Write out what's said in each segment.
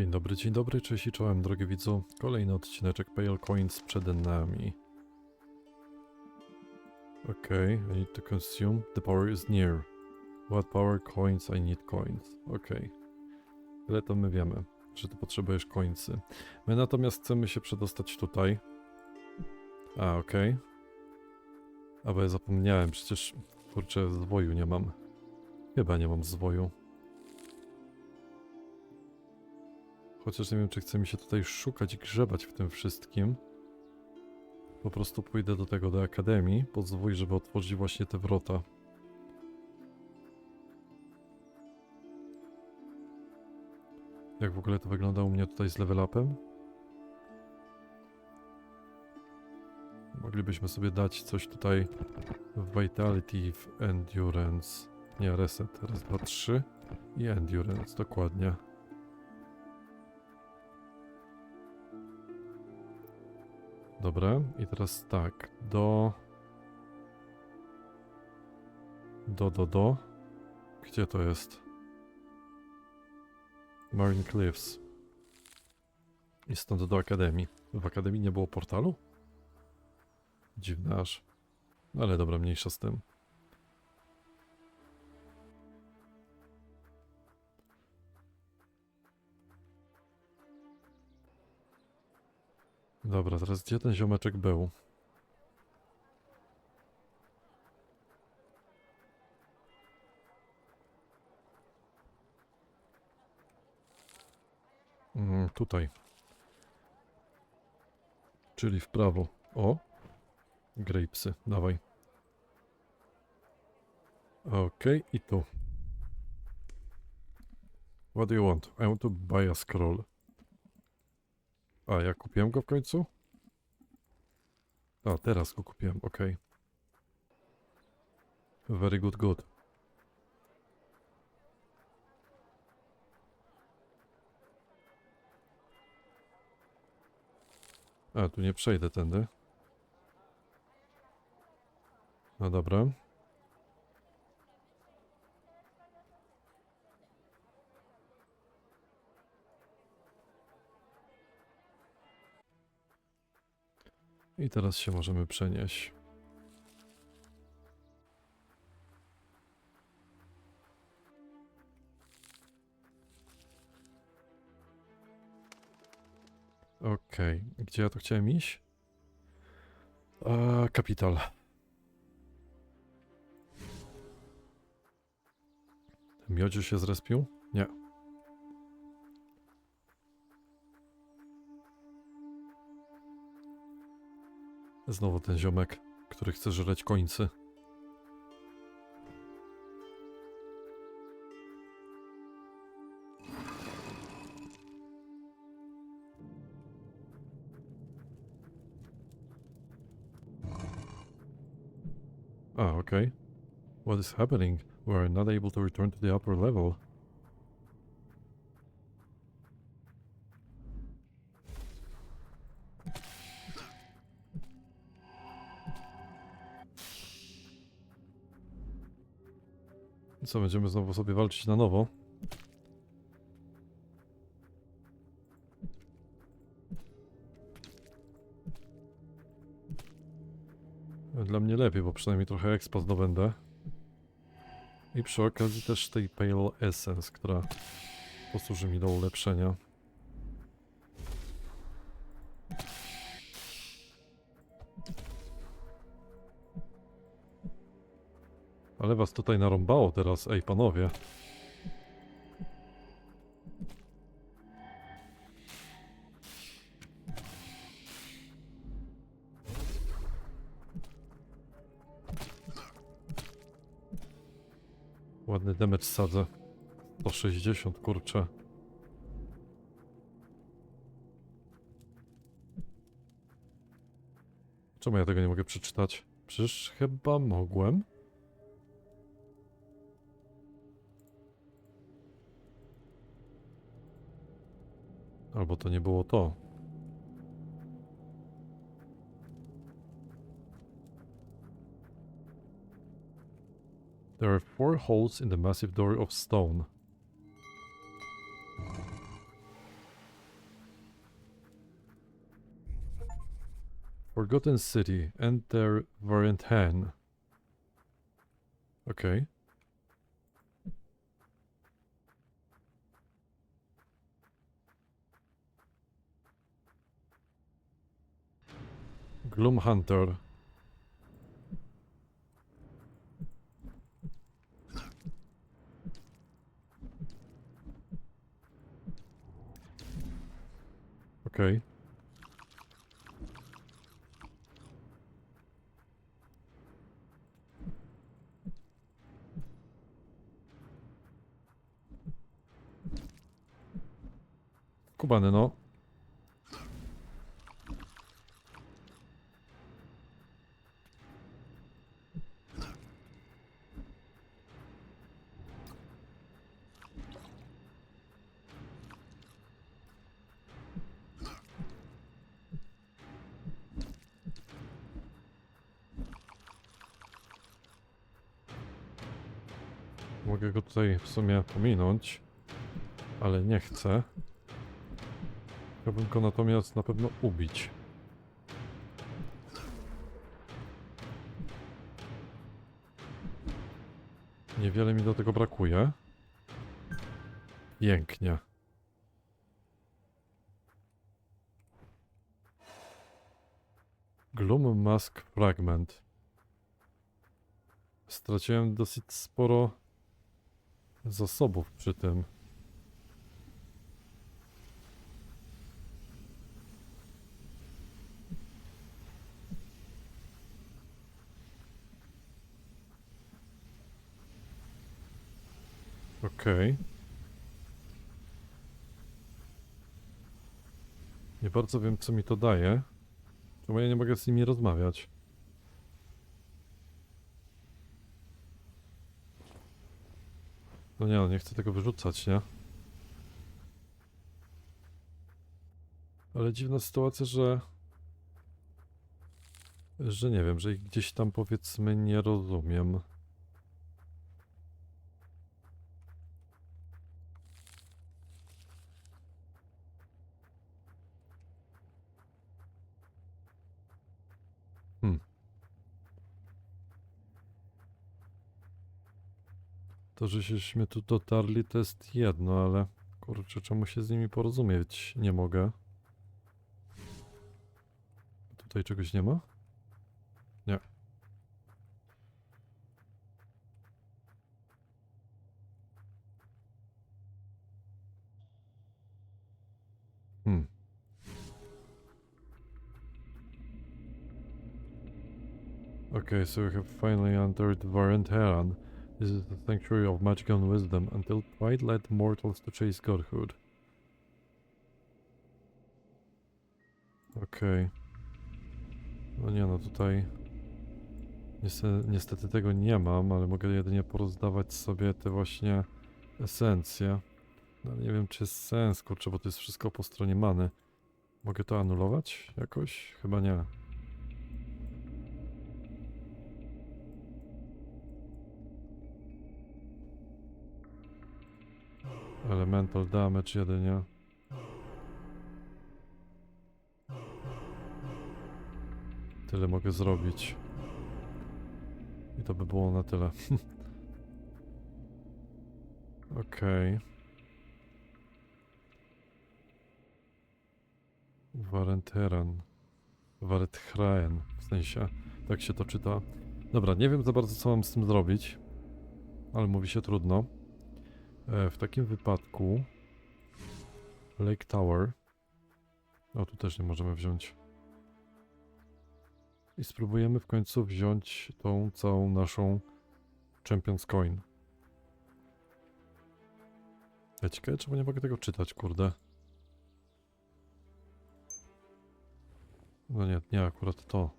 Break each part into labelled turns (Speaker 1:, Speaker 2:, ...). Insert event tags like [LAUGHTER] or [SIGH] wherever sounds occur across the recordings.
Speaker 1: Dzień dobry, dzień dobry, cześć i czołem, drogi widzu. Kolejny odcineczek Pale Coins przed nami. Okay, I need to consume. The power is near. What power coins? I need coins. Okay. Tyle to my wiemy, że ty potrzebujesz końcy. My natomiast chcemy się przedostać tutaj. A, okej. A, bo ja zapomniałem, przecież, kurczę, zwoju nie mam. Chyba nie mam zwoju. Chociaż nie wiem, czy chce mi się tutaj szukać grzebać w tym wszystkim. Po prostu pójdę do tego, do akademii, pozwól, żeby otworzyć właśnie te wrota. Jak w ogóle to wygląda u mnie tutaj z level upem? Moglibyśmy sobie dać coś tutaj w Vitality, w Endurance. Nie, Reset. Raz, dwa, trzy. I Endurance, dokładnie. Dobra, i teraz tak, do... Do, do, do. Gdzie to jest? Marine Cliffs. I stąd do Akademii. W Akademii nie było portalu? Dziwne aż. No Ale dobra, mniejsza z tym. Dobra, teraz gdzie ten ziomeczek był? Mm, tutaj. Czyli w prawo. O! Grapesy, dawaj. Okej, i tu. What do you want? I want to buy a scroll. A, ja kupiłem go w końcu? A, teraz go kupiłem, okej. Very good, good. A, tu nie przejdę tędy. No dobra. I teraz się możemy przenieść. Okej, gdzie ja to chciałem iść? A, kapital. Miodziu się zrespił? Znowu ten ziomek, który chce żreć końcy. Ah, okay. What is happening? We are not able to return to the upper level. Co, będziemy znowu sobie walczyć na nowo? Dla mnie lepiej, bo przynajmniej trochę expa zdobędę. I przy okazji też tej Pale Essence, która posłuży mi do ulepszenia. Ale was tutaj narąbało teraz, ej panowie. Ładny damage sadzę. 160, kurczę. Czemu ja tego nie mogę przeczytać? Przecież chyba mogłem. Albo to nie było to. There are four holes in the massive door of stone. Forgotten City, enter Variant ten. Okay. Gloom Hunter. Okej. Kubany, no. Go tutaj w sumie pominąć, ale nie chcę. Chciałbym go natomiast na pewno ubić. Niewiele mi do tego brakuje. Pięknie. Gloom Mask Fragment. Straciłem dosyć sporo zasobów przy tym. Okej. Nie bardzo wiem, co mi to daje. Czemu ja nie mogę z nimi rozmawiać? No nie, no nie chcę tego wyrzucać, nie? Ale dziwna sytuacja, że... Że nie wiem, że ich gdzieś tam powiedzmy nie rozumiem. To, że żeśmy tu dotarli, to jest jedno, ale kurczę, czemu się z nimi porozumieć nie mogę? Tutaj czegoś nie ma? Nie. Hmm. Okay, so we have finally entered Variant Heran. This is the sanctuary of magic and wisdom until Twilight led mortals to chase godhood. Okej. No nie no, tutaj niestety, niestety tego nie mam, ale mogę jedynie porozdawać sobie te właśnie esencje. No nie wiem czy jest sens, kurczę, bo to jest wszystko po stronie many. Mogę to anulować jakoś? Chyba nie. Elemental damage jedynie. Tyle mogę zrobić. I to by było na tyle. [LAUGHS] Okej. Warenteran. Waretchraen. W sensie, tak się to czyta. Dobra, nie wiem za bardzo co mam z tym zrobić. Ale mówi się trudno. E, w takim wypadku Lake Tower. O, tu też nie możemy wziąć. I spróbujemy w końcu wziąć tą całą naszą Champions Coin. Ja ciekawe, czemu nie mogę tego czytać, kurde. No nie, nie akurat to.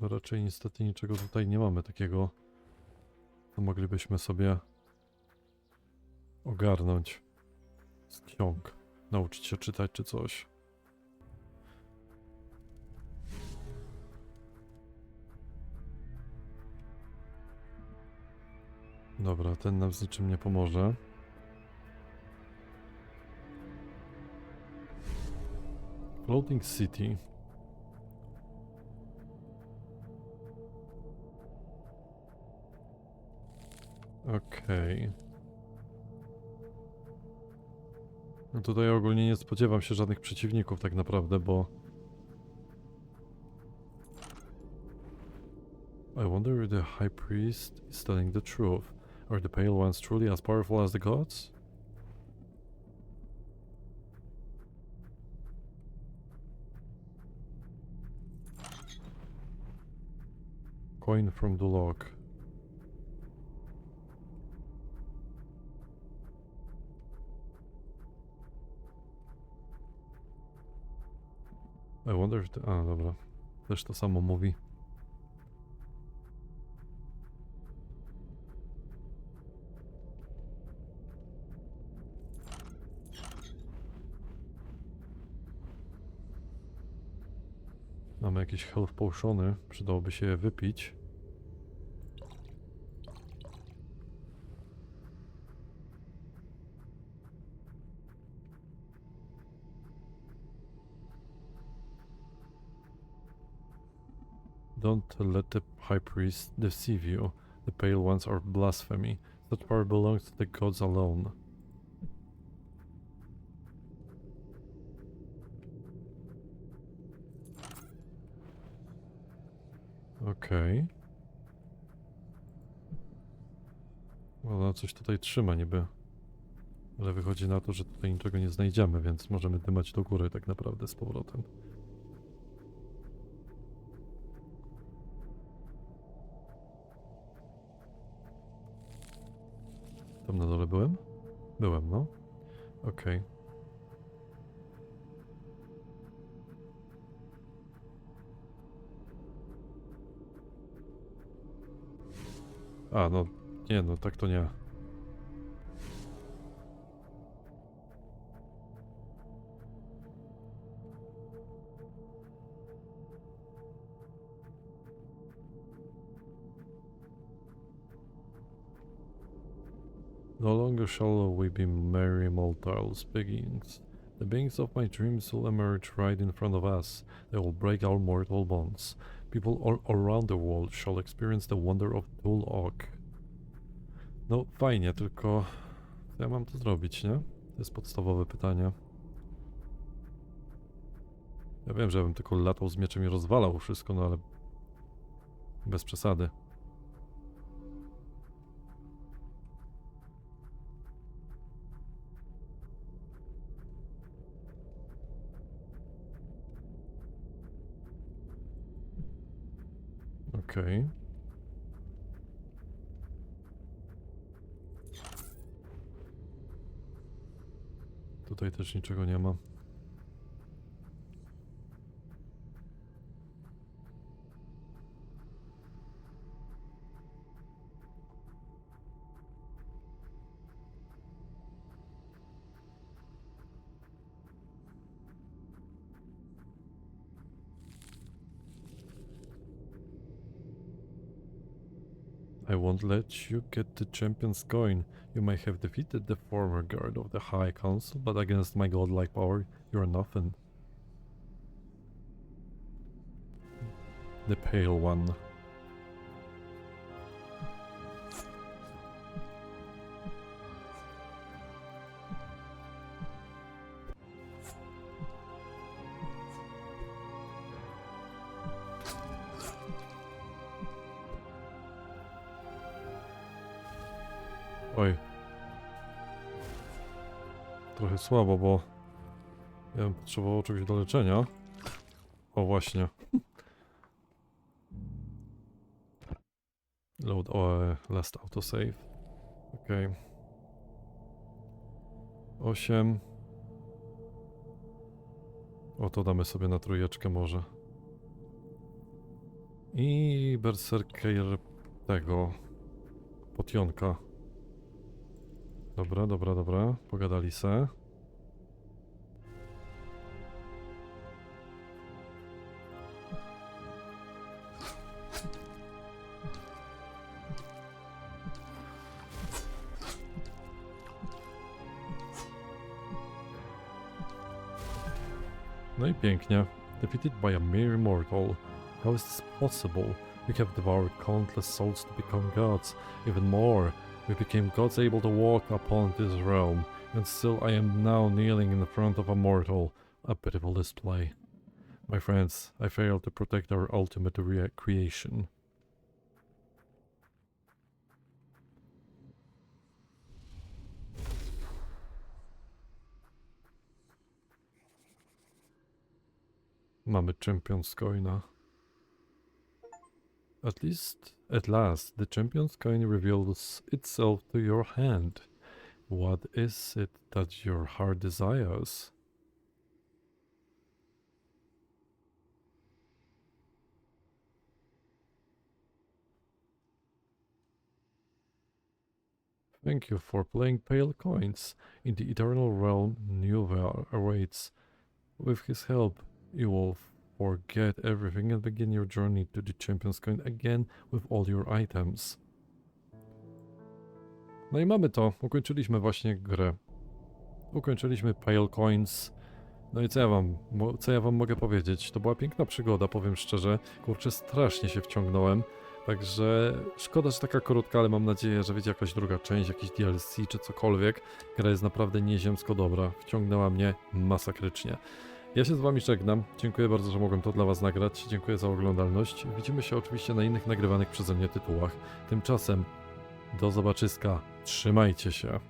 Speaker 1: No raczej niestety niczego tutaj nie mamy takiego, co moglibyśmy sobie ogarnąć z ksiąg. Nauczyć się czytać czy coś. Dobra, ten nam z niczym nie pomoże. Floating City. Okej. No tutaj ogólnie nie spodziewam się żadnych przeciwników tak naprawdę, bo... I wonder if the High Priest is telling the truth. Are the Pale Ones truly as powerful as the gods? Coin from the log. I wonder if. A, dobra. Też to samo mówi. Mamy jakieś health potiony, przydałoby się je wypić. Don't let the high priest deceive you. The pale ones are blasphemy. That power belongs to the gods alone. Okej. Ona coś tutaj trzyma niby. Ale wychodzi na to, że tutaj niczego nie znajdziemy, więc możemy dymać do góry tak naprawdę z powrotem. Na dole byłem? Byłem, no. Okej. A, no, nie, no tak to nie. Longer shall we be merry mortals beings. The beings of my dreams will emerge right in front of us. They will break our mortal bonds. People all around the world shall experience the wonder of Tul Ok. No fajnie, tylko co ja mam tu zrobić, nie? To jest podstawowe pytanie. Ja wiem, że bym tylko latał z mieczem i rozwalał wszystko, no ale bez przesady. Okej. Tutaj też niczego nie ma. I won't let you get the champion's coin. You may have defeated the former guard of the High Council, but against my godlike power, you are nothing. The Pale One. Oj. Trochę słabo, bo ja bym potrzebował czegoś do leczenia. O, właśnie. Load o, last autosave. Okay. 8. O, to damy sobie na trójeczkę może. I berserker tego potionka. Dobra, dobra, dobra. Pogadali se. No i pięknie. Defeated by a mere mortal. How is this possible? We have devoured countless souls to become gods. Even more, we became gods able to walk upon this realm. And still I am now kneeling in front of a mortal. A pitiful display. My friends, I failed to protect our ultimate rea- creation. Mamy Champions Coina. At least, at last, the Champions Coin reveals itself to your hand. What is it that your heart desires? Thank you for playing Pale Coins. In the Eternal Realm, Newell awaits. With his help, you will forget everything and begin your journey to the Champions Coin again with all your items. No i mamy to. Ukończyliśmy właśnie grę. Ukończyliśmy Pale Coins. No i co ja wam, co ja wam mogę powiedzieć? To była piękna przygoda, powiem szczerze. Kurczę, strasznie się wciągnąłem. Także szkoda, że taka krótka, ale mam nadzieję, że będzie jakaś druga część, jakiś DLC czy cokolwiek. Gra jest naprawdę nieziemsko dobra. Wciągnęła mnie masakrycznie. Ja się z wami żegnam. Dziękuję bardzo, że mogłem to dla was nagrać. Dziękuję za oglądalność. Widzimy się oczywiście na innych nagrywanych przeze mnie tytułach. Tymczasem do zobaczyska. Trzymajcie się.